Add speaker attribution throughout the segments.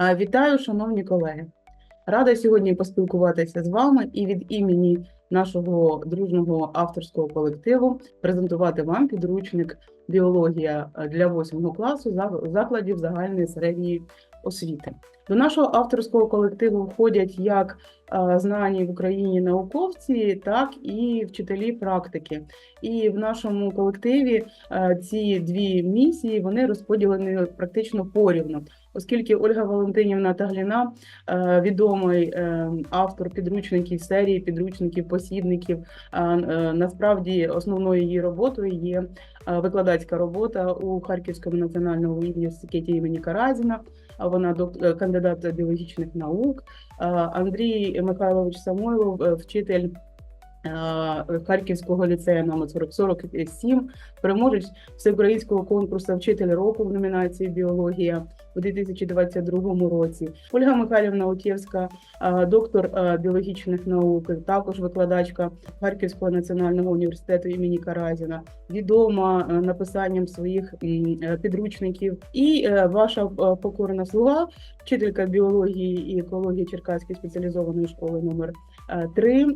Speaker 1: Вітаю, шановні колеги. Рада сьогодні поспілкуватися з вами і від імені нашого дружного авторського колективу презентувати вам підручник біологія для 8 класу закладів загальної середньої освіти. До нашого авторського колективу входять як знані в Україні науковці, так і вчителі практики. І в нашому колективі ці дві місії вони розподілені практично порівну оскільки Ольга Валентинівна Тагліна е, відомий е, автор підручників серії, підручників, посібників. е, Насправді основною її роботою є викладацька робота у Харківському національному університеті імені Каразіна. Вона док- кандидат біологічних наук. Андрій Михайлович Самойлов, вчитель. Е, Харківського ліцею номер 4047, переможець всеукраїнського конкурсу Вчитель року в номінації Біологія у 2022 році. Ольга Михайлівна Утєвська, е, доктор е, біологічних наук, також викладачка Харківського національного університету імені Каразіна, відома написанням своїх підручників. І ваша покорна слуга, вчителька біології і екології Черкаської спеціалізованої школи номер 3,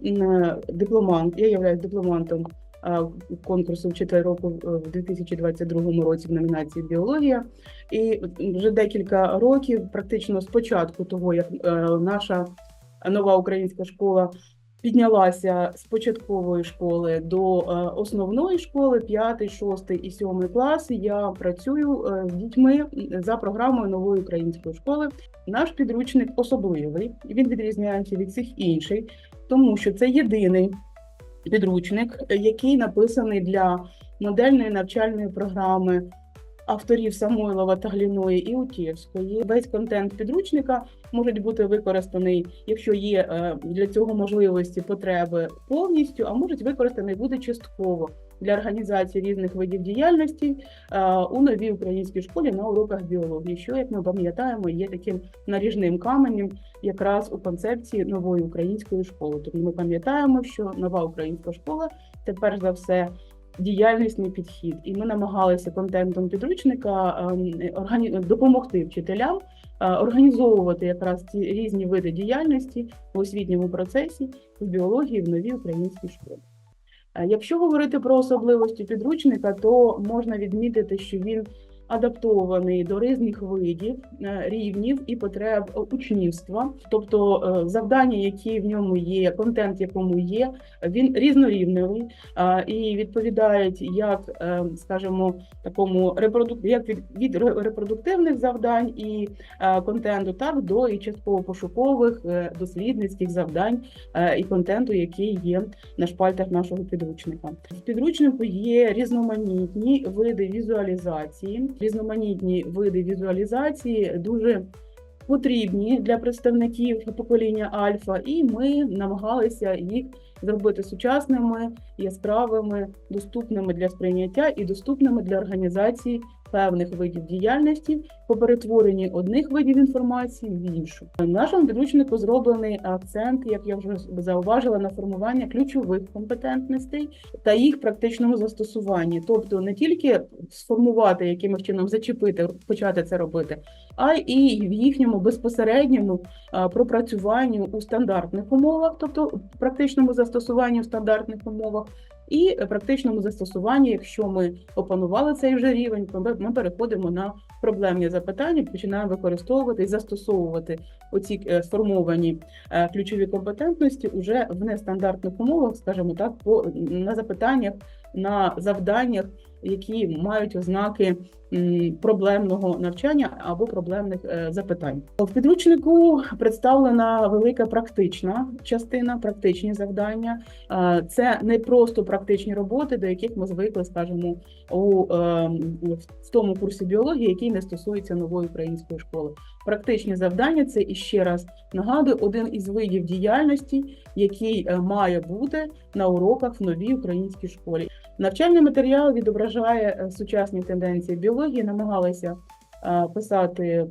Speaker 1: дипломант. Я являюсь дипломантом е, конкурсу Вчитель року в 2022 році в номінації біологія. І вже декілька років, практично з початку того, як е, наша нова українська школа піднялася з початкової школи до е, основної школи, 5, 6 і 7 класи, я працюю е, з дітьми за програмою нової української школи. Наш підручник особливий, він відрізняється від всіх інших, тому що це єдиний підручник, е, який написаний для модельної навчальної програми авторів Самойлова та Гліної і Утєвської. Весь контент підручника може бути використаний, якщо є е, для цього можливості потреби повністю, а можуть використаний бути частково для організації різних видів діяльності е, у новій українській школі на уроках біології, що, як ми пам'ятаємо, є таким наріжним каменем якраз у концепції нової української школи. Тому ми пам'ятаємо, що нова українська школа це перш за все діяльнісний підхід, і ми намагалися контентом підручника ем, органі... допомогти вчителям е, організовувати якраз ці різні види діяльності в освітньому процесі з біології в новій українській школі. Е, Якщо говорити про особливості підручника, то можна відмітити, що він адаптований до різних видів, е, рівнів і потреб учнівства, тобто е, завдання, які в ньому є, контент, якому є, він різнорівневий і відповідають як, е, скажімо, такому репродук... як від, репродуктивних завдань і контенту, так до і частково пошукових дослідницьких завдань і контенту, який є на шпальтах нашого підручника. В підручнику є різноманітні види візуалізації, різноманітні види візуалізації дуже потрібні для представників покоління Альфа, і ми намагалися їх зробити сучасними, яскравими, доступними для сприйняття і доступними для організації певних видів діяльності по перетворенні одних видів інформації в іншу. В нашому підручнику зроблений акцент, як я вже зауважила, на формування ключових компетентностей та їх практичному застосуванні, тобто не тільки сформувати, якимось чином зачепити, почати це робити, а і в їхньому безпосередньому пропрацюванню у стандартних умовах, тобто практичному застосуванні в стандартних умовах, і практичному застосуванні, якщо ми опанували цей вже рівень, ми- ми переходимо на проблемні запитання, починаємо використовувати і застосовувати оці е, сформовані е, ключові компетентності уже в нестандартних умовах, скажімо так, по на запитаннях, на завданнях, які мають ознаки проблемного навчання або проблемних е, запитань. В підручнику представлена велика практична частина, практичні завдання. Е, Це не просто практичні роботи, до яких ми звикли, скажімо, у е, в тому курсі біології, який не стосується нової української школи. Практичні завдання це і ще раз нагадую один із видів діяльності, який має бути на уроках в новій українській школі. Навчальний матеріал відображає е, сучасні тенденції біології. Намагалися е, писати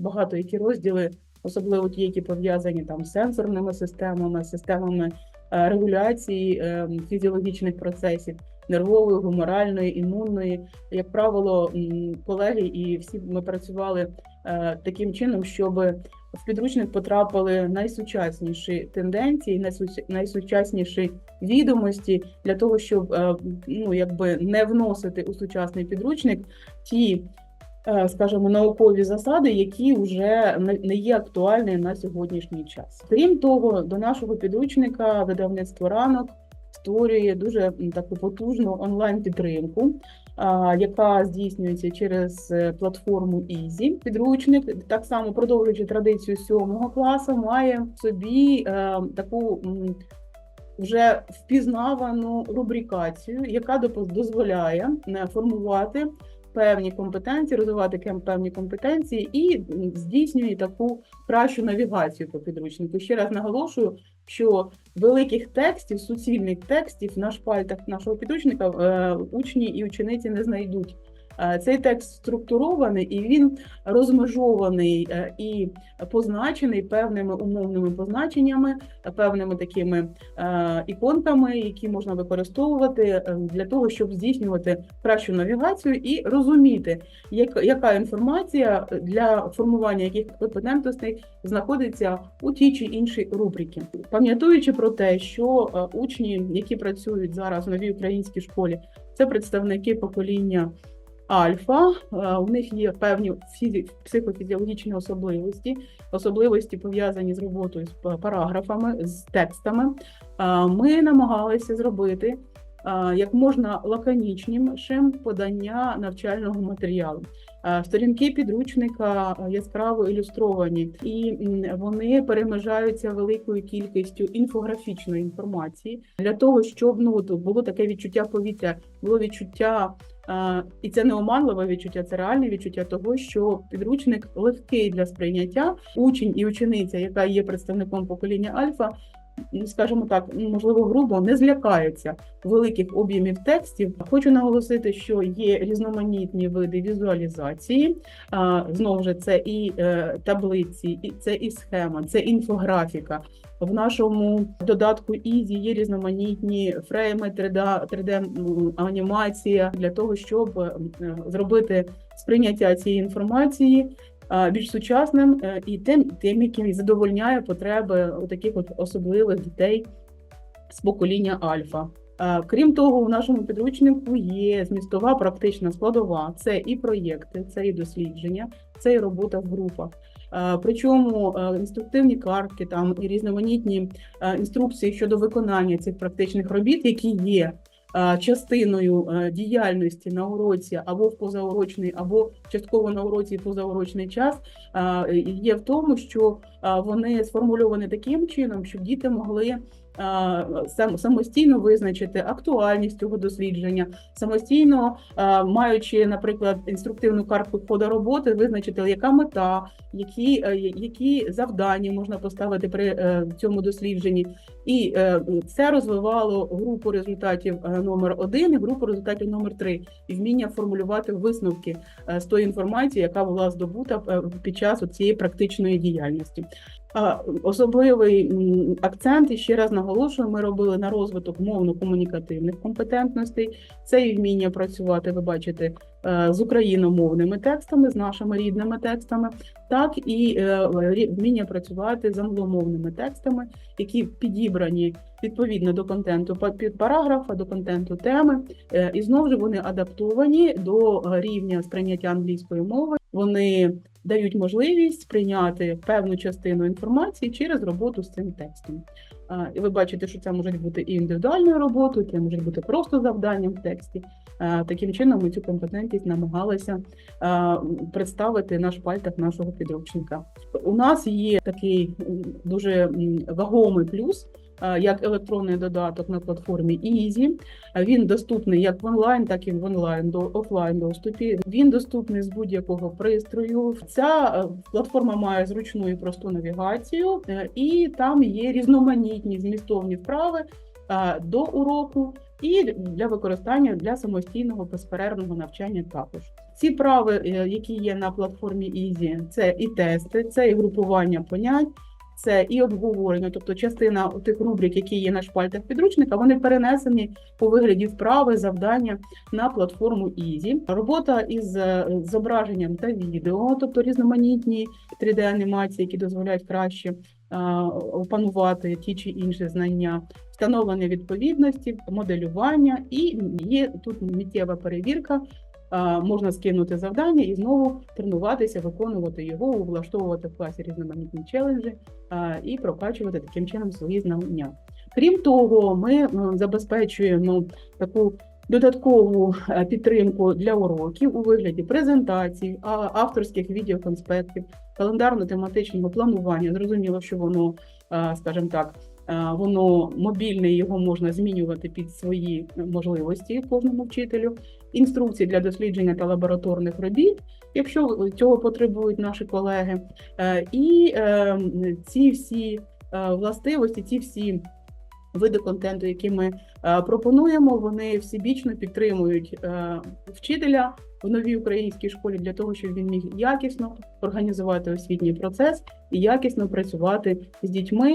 Speaker 1: багато які розділи, особливо ті, які пов'язані там з сенсорними системами, системами е, регуляції фізіологічних процесів. нервової, гуморальної, імунної. Як правило, колеги і всі ми працювали таким чином, щоб в підручник потрапили найсучасніші тенденції, найсучасніші відомості для того, щоб е, ну якби не вносити у сучасний підручник ті, е, скажімо, наукові засади, які вже не- є актуальні на сьогоднішній час. Крім того, до нашого підручника видавництво ранок створює дуже таку потужну онлайн підтримку. Яка здійснюється через е, платформу Ізі. Підручник, так само продовжуючи традицію сьомого класу, має в собі е, таку вже впізнавану рубрикацію, яка дозволяє е, формувати певні компетенції, розвивати певні компетенції і здійснює таку кращу навігацію по підручнику. Ще раз наголошую, що великих текстів, суцільних текстів на шпальтах нашого підручника е, учні і учениці не знайдуть. Е, Цей текст структурований і він розмежований е, і позначений певними умовними позначеннями, певними такими е, іконками, які можна використовувати для того, щоб здійснювати кращу навігацію і розуміти, яка інформація для формування яких компетентностей знаходиться у тій чи іншій рубриці. Пам'ятаючи про те, що учні, які працюють зараз в новій українській школі, це представники покоління. Альфа, Е, у них є певні фізі- психофізіологічні особливості, особливості пов'язані з роботою з параграфами, з текстами. Е, Ми намагалися зробити е, як можна лаконічнішим подання навчального матеріалу. Сторінки підручника яскраво ілюстровані, і вони перемежаються великою кількістю інфографічної інформації для того, щоб ну було таке відчуття повітря, було відчуття. Е, І це не оманливе відчуття, це реальне відчуття того, що підручник легкий для сприйняття. Учень і учениця, яка є представником покоління Альфа, скажімо так, можливо, грубо не злякаються великих об'ємів текстів. Хочу наголосити, що є різноманітні види візуалізації. Знову ж це і е, таблиці, і це і схема, це інфографіка. В нашому додатку Easy є різноманітні фрейми, 3D, 3D анімація для того, щоб е, зробити сприйняття цієї інформації більш сучасним е, і тим, тим, який задовольняє потреби таких от особливих дітей з покоління Альфа. Е, Крім того, у нашому підручнику є змістова практична складова. Це і проєкти, це і дослідження, це і робота в групах. Е, Причому е, інструктивні картки, там і різноманітні е, інструкції щодо виконання цих практичних робіт, які є е, частиною е, діяльності на уроці або в позаурочний, або частково на уроці і позаурочний час, е, є в тому, що е, вони сформульовані таким чином, щоб діти могли е, самостійно визначити актуальність цього дослідження, самостійно маючи, наприклад, інструктивну картку хода роботи, визначити, яка мета, які, е, які завдання можна поставити при е, цьому дослідженні. І е, це розвивало групу результатів номер один і групу результатів номер три, і вміння формулювати висновки з тої інформації, яка була здобута під час цієї практичної діяльності. Особливий акцент, і ще раз наголошую, ми робили на розвиток мовно-комунікативних компетентностей. Це і вміння працювати, ви бачите, е, з україномовними текстами, з нашими рідними текстами, так і е, вміння працювати з англомовними текстами, які підібрані відповідно до контенту під параграфа, до контенту теми. Е, І знову ж вони адаптовані до рівня сприйняття англійської мови. Вони дають можливість сприйняти певну частину інформації через роботу з цим текстом. І ви бачите, що це може бути і індивідуальною роботою, це може бути просто завданням в тексті. Таким чином ми цю компетентність намагалися представити на шпальтах нашого підручника. У нас є такий дуже вагомий плюс. А, Як електронний додаток на платформі Easy. Він доступний як в онлайн, так і в онлайн до офлайн доступі. Він доступний з будь-якого пристрою. Ця е, платформа має зручну і просту навігацію, е, і там є різноманітні змістовні вправи е, до уроку і для використання для самостійного безперервного навчання також. Ці вправи, е, які є на платформі Easy, це і тести, це і групування понять. Це і обговорення, тобто частина тих рубрик, які є на шпальтах підручника, вони перенесені по вигляді вправи, завдання на платформу Easy. Робота із е, зображенням та відео, тобто різноманітні 3D-анімації, які дозволяють краще е, опанувати ті чи інші знання, встановлення відповідності, моделювання, і є тут миттєва перевірка. Е, Можна скинути завдання і знову тренуватися, виконувати його, влаштовувати в класі різноманітні челенджі е, і прокачувати таким чином свої знання. Крім того, ми забезпечуємо таку додаткову е, підтримку для уроків у вигляді презентацій, авторських відеоконспектів, календарно-тематичного планування. Зрозуміло, що воно, е, скажімо так, е, воно мобільне, його можна змінювати під свої можливості кожному вчителю. Інструкції для дослідження та лабораторних робіт, якщо цього потребують наші колеги. Е, І е, ці всі е, властивості, ці всі види контенту, які ми пропонуємо, вони всебічно підтримують вчителя в новій українській школі для того, щоб він міг якісно організувати освітній процес і якісно працювати з дітьми,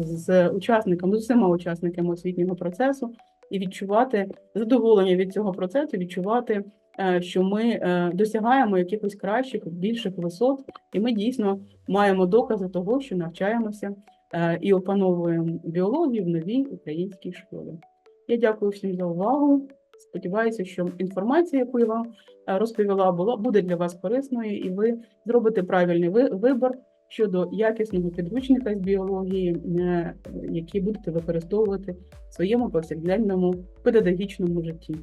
Speaker 1: з учасниками, з усіма учасниками освітнього процесу і відчувати задоволення від цього процесу, відчувати, е, що ми е, досягаємо якихось кращих, більших висот, і ми дійсно маємо докази того, що навчаємося е, і опановуємо біологію в новій українській школі. Я дякую всім за увагу. Сподіваюся, що інформація, яку я вам розповіла, була буде для вас корисною, і ви зробите правильний ви- вибір щодо якісного підручника з біології, е, який будете використовувати в своєму повсякденному педагогічному житті.